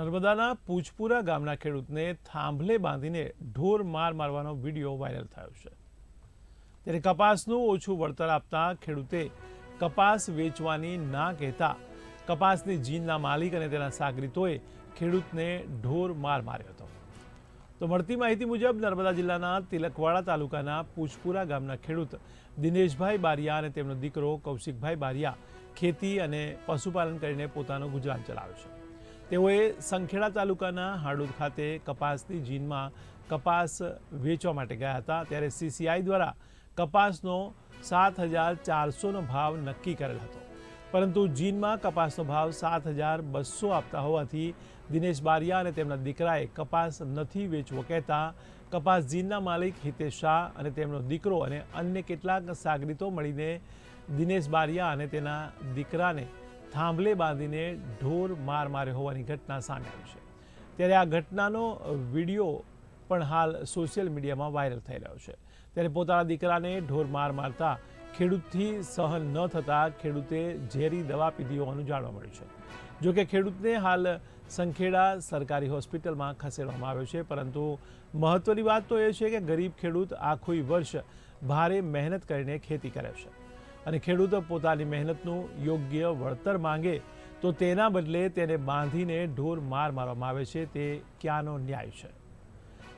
નર્મદાના પૂજપુરા ગામના ખેડૂતને થાંભલે બાંધીને ઢોર માર મારવાનો વીડિયો વાયરલ થયો છે. ત્યારે કપાસનું ઓછું વળતર આપતા ખેડૂતે કપાસ વેચવાની ના કહેતા કપાસની જીનના માલિક અને તેના સાગરીતોએ ખેડૂતને ઢોર માર માર્યો હતો. તો મળતી માહિતી મુજબ નર્મદા જિલ્લાના તિલકવાડા તાલુકાના પૂજપુરા ગામના ખેડૂત દિનેશભાઈ બારિયા અને તેમનો દીકરો કૌશિકભાઈ બારિયા ખેતી અને પશુપાલન કરીને પોતાનું ગુજરાન ચલાવે છે. તેઓએ સંખેડા તાલુકાના હાડુદ ખાતે કપાસની જીનમાં કપાસ વેચવા માટે ગયા હતા. ત્યારે સીસીઆઈ દ્વારા કપાસનો સાત હજાર ચારસોનો ભાવ નક્કી કરેલ હતો. પરંતુ જીનમાં કપાસનો ભાવ સાત હજાર બસો આપતા હોવાથી દિનેશ બારિયા અને તેમના દીકરાએ કપાસ નથી વેચવો કહેતા કપાસ જીનના માલિક હિતેશ શાહ અને તેમનો દીકરો અને અન્ય કેટલાક સાગરીતો મળીને દિનેશ બારિયા અને તેના દીકરાને થાંભલે બાંધીને ઢોર માર માર્યો હોવાની ઘટના સામે આવી છે. ત્યારે આ ઘટનાનો વીડિયો પણ હાલ સોશિયલ મીડિયામાં વાયરલ થઈ રહ્યો છે. ત્યારે પોતાના દીકરાને ઢોર માર મારતા ખેડૂતથી સહન ન થતાં ખેડૂતે ઝેરી દવા પીધી હોવાનું જાણવા મળ્યું છે. જોકે ખેડૂતને હાલ સંખેડા સરકારી હોસ્પિટલમાં ખસેડવામાં આવ્યો છે, પરંતુ મહત્વની વાત તો એ છે કે ગરીબ ખેડૂત આખું વર્ષ ભારે મહેનત કરીને ખેતી કરે છે. અને ખેડૂત પોતાની મહેનતનું યોગ્ય વળતર માંગે તો તેના બદલે તેને બાંધીને ઢોર માર મારવામાં આવે છે તે ક્યાંનો ન્યાય છે?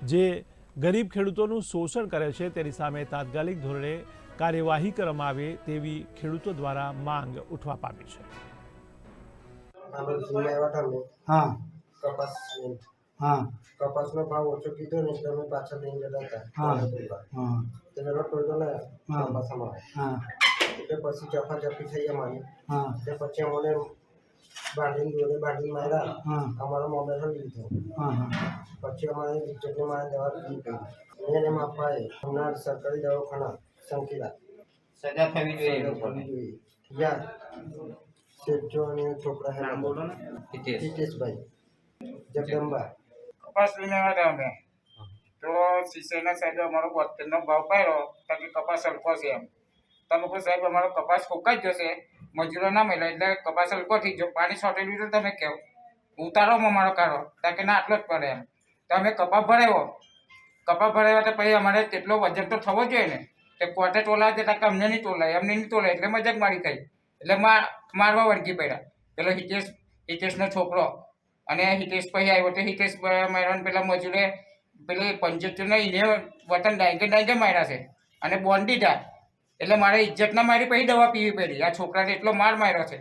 જે ગરીબ ખેડૂતોનું શોષણ કરે છે તેની સામે તાત્કાલિક ધોરણે કાર્યવાહી કરવામાં આવે તેવી ખેડૂતો દ્વારા માંગ ઉઠવા પામી છે. આપણે જીવમાં આવ્યા હતા ને હા. કપાસ હા. કપાસનો ભાવ ઓછો કીધો ને એટલે અમે પાછા લઈને જતા હતા. હા. હા. તો મેલો હા. ચોમાસામાં. હા. એટલે પછી જફાજફી થઈ અમારી. હા. એટલે પછી અમને બાંધીને દોરે બાંધીને માર્યા. હા. અમારો મોબાઈલ લઈ લીધો. હા હા. પછી અમારે ઇજ્જતને મારે દવા પીવી પડી મેં અને હમણાં સરકારી દવાખાના સંકેલા. સજા થવી જોઈએ થવી જોઈએ. યા. શેઠજો અને છોકરા હે બોલો ને. હિતેશ. હિતેશભાઈ. જગદંબા. કપાસ લઈને આવ્યા અમે. તો શીશેના સાહેબે અમારો બોતેરનો ભાવ પાડ્યો. તાકી કપાસ હલકો છે એમ. તમે કહો સાહેબ, અમારો કપાસ ફૂંકાઈ જશે મજૂરો ના મળે એટલે કપાસ હલકો થઈ ગયો પાણી શોર્ટેજ તો તમે કહો ઉતારોમાં મારો કાઢો ત્યાં કે ના આટલો જ પડે એમ. તો અમે કપાસ ભરાયો. કપાસ ભરાયો તો પછી અમારે તેટલો વજન તો થવો જોઈએ ને? કે કોર્ટે ટોલા જતા કે અમને નહીં ટોલાય, અમને નહીં ટોલાય, એટલે મજાક મારી થઈ એટલે માર મારવા વળગી પડ્યા. પેલો હિતેશ, હિતેશનો છોકરો. અને હિતેશ પછી આવ્યો તો હિતેશ માર્યા પેલા મજૂરે પેલી પંચોતેર ને એને વતન ડાયગે ડાયગે માર્યા છે. અને બોન્ડી દીધા એટલે મારે ઇજ્જતના મારી પછી દવા પીવી પડી. આ છોકરાને એટલો માર માર્યો છે.